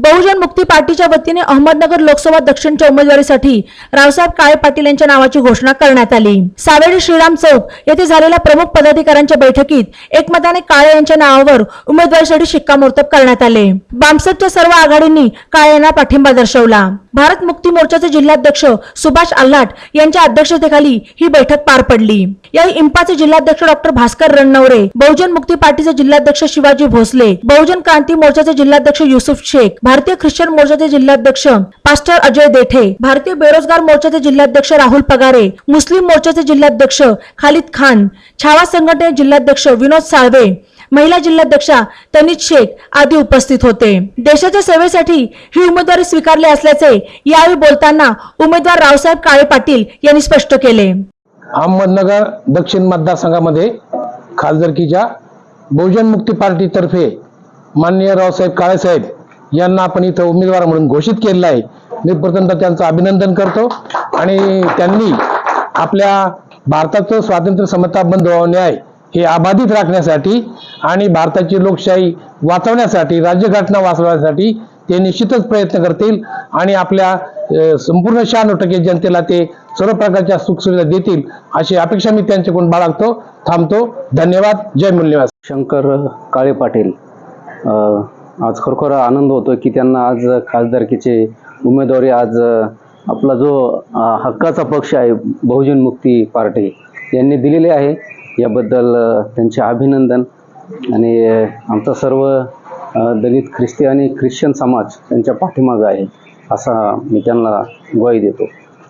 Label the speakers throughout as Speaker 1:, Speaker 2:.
Speaker 1: बहुजन मुक्ती पार्टीच्या वतीने अहमदनगर लोकसभा दक्षिणच्या उमेदवारीसाठी रावसाहेब काळे पाटील यांच्या नावाची घोषणा करण्यात आली. सावेडी श्रीराम चौक येथे झालेल्या प्रमुख पदाधिकाऱ्यांच्या बैठकीत एकमताने काळे यांच्या नावावर उमेदवारीसाठी शिक्कामोर्तब करण्यात आले. बामसेपच्या सर्व आघाडींनी काळे यांना पाठिंबा दर्शवला. भारत मुक्ती मोर्चाचे जिल्हाध्यक्ष सुभाष आल्हाट यांच्या अध्यक्षतेखाली ही बैठक पार पडली. या इम्पाचे जिल्हाध्यक्ष डॉक्टर भास्कर रणनवरे बहुजन मुक्ती पार्टीचे जिल्हाध्यक्ष शिवाजी भोसले बहुजन क्रांती मोर्चाचे जिल्हाध्यक्ष युसुफ शेख भारतीय ख्रिश्चन मोर्चाचे जिल्हाध्यक्ष पास्टर अजय देठे भारतीय बेरोजगार मोर्चाचे जिल्हाध्यक्ष राहुल पगारे मुस्लिम मोर्चाचे जिल्हाध्यक्ष खालिद खान छावा संघटने जिल्हाध्यक्ष विनोद साळवे महिला जिल्हाध्यक्षा तनिज शेख आदी उपस्थित होते. देशाच्या सेवेसाठी ही उमेदवारी स्वीकारली असल्याचे यावेळी बोलताना उमेदवार रावसाहेब काळे पाटील यांनी स्पष्ट केले.
Speaker 2: अहमदनगर दक्षिण मतदारसंघामध्ये खासदारकीच्या बहुजन मुक्ती पार्टीतर्फे माननीय रावसाहेब काळेसाहेब यांना आपण इथं उमेदवार म्हणून घोषित केलेलं आहे. मी प्रथमतः त्यांचं अभिनंदन करतो. आणि त्यांनी आपल्या भारताचं स्वातंत्र्य समता बंधुभाव न्याय हे अबाधित राखण्यासाठी आणि भारताची लोकशाही वाचवण्यासाठी राज्यघटना वाचवण्यासाठी ते निश्चितच प्रयत्न करतील आणि आपल्या संपूर्ण शहाण्णव टक्के जनतेला ते सर्व प्रकारच्या सुखसुविधा देतील अशी अपेक्षा मी त्यांच्याकडून बाळगतो थांबतो. धन्यवाद. जय मूल्यवाद
Speaker 3: शंकर काळे पाटील. आज खरोखर आनंद होतो की त्यांना आज खासदारकीचे उमेदवारी आज आपला जो हक्काचा पक्ष आहे बहुजन मुक्ती पार्टी यांनी दिलेली आहे. याबद्दल त्यांचे अभिनंदन. आणि आमचा सर्व दलित ख्रिस्ती आणि ख्रिश्चन समाज त्यांच्या पाठीमागं आहे असा मी त्यांना ग्वाही देतो.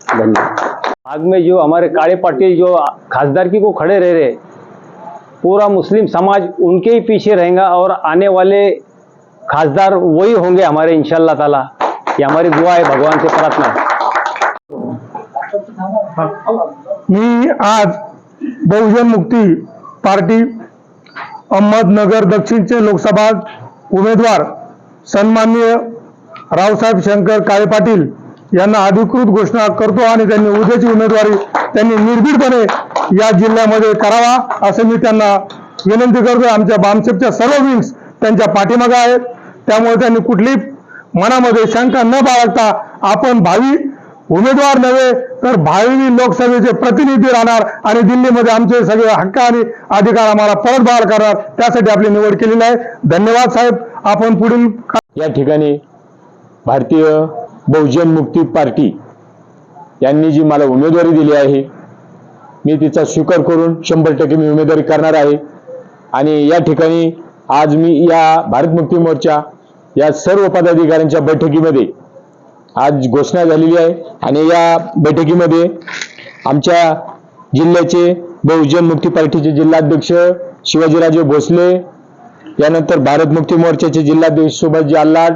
Speaker 3: धन्यवाद.
Speaker 4: आग में जो हमारे काले पाटिल जो खासदारकी को खड़े रह रहे पूरा मुस्लिम समाज उनके ही पीछे रहेगा और आने वाले खासदार वही होंगे हमारे इंशाल्लाह ताला। ये हमारी दुआ है भगवान से प्रार्थना
Speaker 5: मी आज बहुजन मुक्ती पार्टी अहमदनगर दक्षिणचे लोकसभा उमेदवार सन्माननीय रावसाहेब शंकर काळे पाटील यांना अधिकृत घोषणा करतो आणि त्यांनी उद्याची उमेदवारी त्यांनी निर्भीडपणे या जिल्ह्यामध्ये करावा असं मी त्यांना विनंती करतो आमच्या बामसेपच्या सर्व विंग्स त्यांच्या पाठीमागे आहेत. त्यामुळे त्यांनी कुठलीही मनामध्ये शंका न बाळगता आपण भावी उमेदवार नव्हे तर भावी लोकसभेचे प्रतिनिधी राहणार आणि दिल्लीमध्ये आमचे सगळे हक्क आणि अधिकार आम्हाला परत बहाल करणार त्यासाठी आपली निवड केलेली आहे. धन्यवाद साहेब. आपण पुढील
Speaker 6: या ठिकाणी भारतीय बहुजन मुक्ती पार्टी यांनी जी मला उमेदवारी दिली आहे मी तिचा स्वीकार करून शंभर टक्के मी उमेदवारी करणार आहे. आणि या ठिकाणी आज मी या भारत मुक्ती मोर्चा या सर्व पदाधिकाऱ्यांच्या बैठकीमध्ये आज घोषणा झालेली आहे आणि या बैठकीमध्ये आमच्या जिल्ह्याचे बहुजन मुक्ती पार्टीचे जिल्हाध्यक्ष शिवाजीराजे भोसले यानंतर भारत मुक्ती मोर्चाचे जिल्हाध्यक्ष सुभाषजी आल्लाट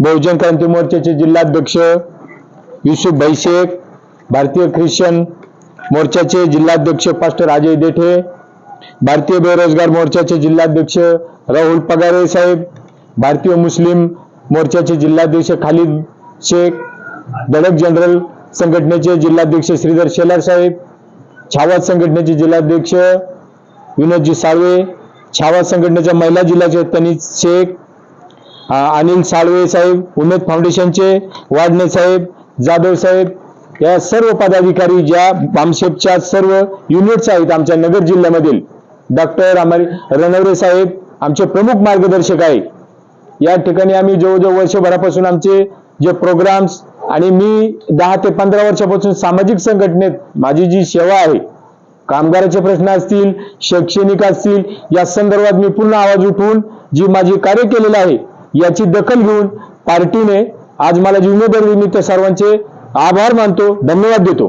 Speaker 6: बहुजन क्रांती मोर्चाचे जिल्हाध्यक्ष युसुफ भाई शेख भारतीय ख्रिश्चन मोर्चाचे जिल्हाध्यक्ष पास्टर अजय देठे भारतीय बेरोजगार मोर्चाचे जिल्हाध्यक्ष राहुल पगारे साहेब भारतीय मुस्लिम मोर्चाचे जिल्हाध्यक्ष खालिद शेख दडक जनरल संघटनेचे जिल्हाध्यक्ष श्रीधर शेलार साहेब छावा संघटनेचे जिल्हाध्यक्ष विनोदजी साळवे छावा संघटनेच्या महिला जिल्ह्याचे तनित शेख अनिल साळवे साहेब उमेद फाउंडेशनचे वाडणे साहेब जाधव साहेब या सर्व पदाधिकारी ज्या बामशेपच्या सर्व युनिट्स आहेत आमच्या नगर जिल्ह्यामधील डॉक्टर आम्ही रणवरे साहेब आमचे प्रमुख मार्गदर्शक आहे. या ठिकाणी आम्ही जवळजवळ वर्षभरापासून आमचे जे प्रोग्राम्स आणि मी दहा ते पंधरा वर्षापासून सामाजिक संघटनेत माझी जी सेवा आहे कामगाराचे प्रश्न असतील शैक्षणिक असतील या संदर्भात मी पूर्ण आवाज उठवून जी माझी कार्य केलेलं आहे याची दखल घेऊन पार्टीने आज मला जी उमेदवारी मी त्या सर्वांचे आभार मानतो धन्यवाद देतो.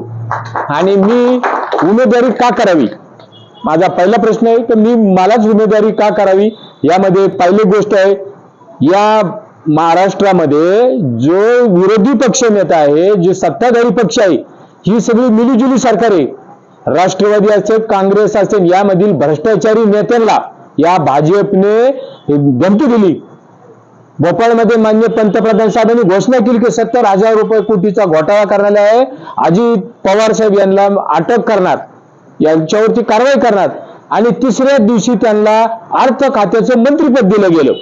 Speaker 6: आणि मी उमेदवारी का करावी? माझा पहिला प्रश्न आहे तर मी मलाच उमेदवारी का करावी? यामध्ये पहिली गोष्ट आहे या महाराष्ट्रामध्ये जो विरोधी पक्ष नेता आहे जो सत्ताधारी पक्ष आहे ही सगळी मिलीजुली सरकार आहे. राष्ट्रवादी असेल काँग्रेस असेल यामधील भ्रष्टाचारी नेत्यांना या भाजपने धमकी दिली. भोपाळमध्ये मान्य पंतप्रधान साहेबांनी घोषणा केली की सत्तर हजार रुपये कोटीचा घोटाळा करणार आहे. अजित पवार साहेब यांना अटक करणार. यांच्यावरती कारवाई करणार. आणि तिसऱ्या दिवशी त्यांना अर्थ खात्याचं मंत्रीपद दिलं गेलं.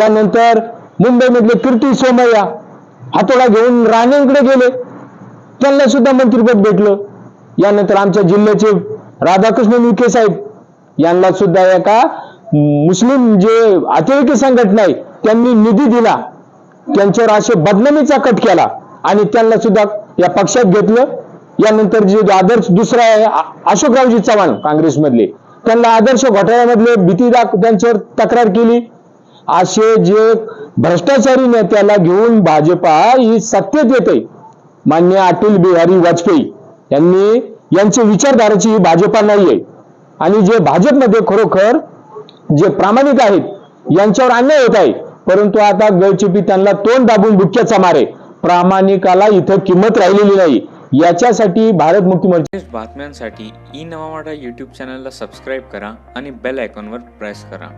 Speaker 6: यानंतर मुंबईमधले कीर्ती सोमय्या हातोडा घेऊन राणेंकडे गेले. त्यांना सुद्धा मंत्रीपद भेटलं. यानंतर आमच्या जिल्ह्याचे राधाकृष्ण विखे साहेब यांना सुद्धा एका मुस्लिम जे अतिरेकी संघटना आहे त्यांनी निधी दिला. त्यांच्यावर असे बदनामीचा कट केला. आणि त्यांना सुद्धा या पक्षात घेतलं. यानंतर जे आदर्श दुसरा आहे अशोकरावजी चव्हाण काँग्रेसमधले. त्यांना आदर्श घोटाळ्यामधले भीती दाख त्यांच्यावर तक्रार केली. असे जे भ्रष्टाचारी नेत्याला घेऊन भाजपा ही सत्तेत येते मान्य अटल बिहारी वाजपेयी यांनी यांची विचारधाराची ही भाजपा नाहीये. आणि जे भाजपमध्ये खरोखर जे प्रामाणिक आहेत यांच्यावर अन्याय होत आहे. परंतु आता गळचिपी त्यांना तोंड दाबून बुक्क्याचा मारे. प्रामाणिकाला इथं किंमत राहिलेली नाही. याच्यासाठी भारत मुक्ती मोर्चा
Speaker 7: बातम्यांसाठी ई नवा मराठा यूट्यूब चॅनलला सबस्क्राईब करा आणि बेल आयकॉनवर प्रेस करा.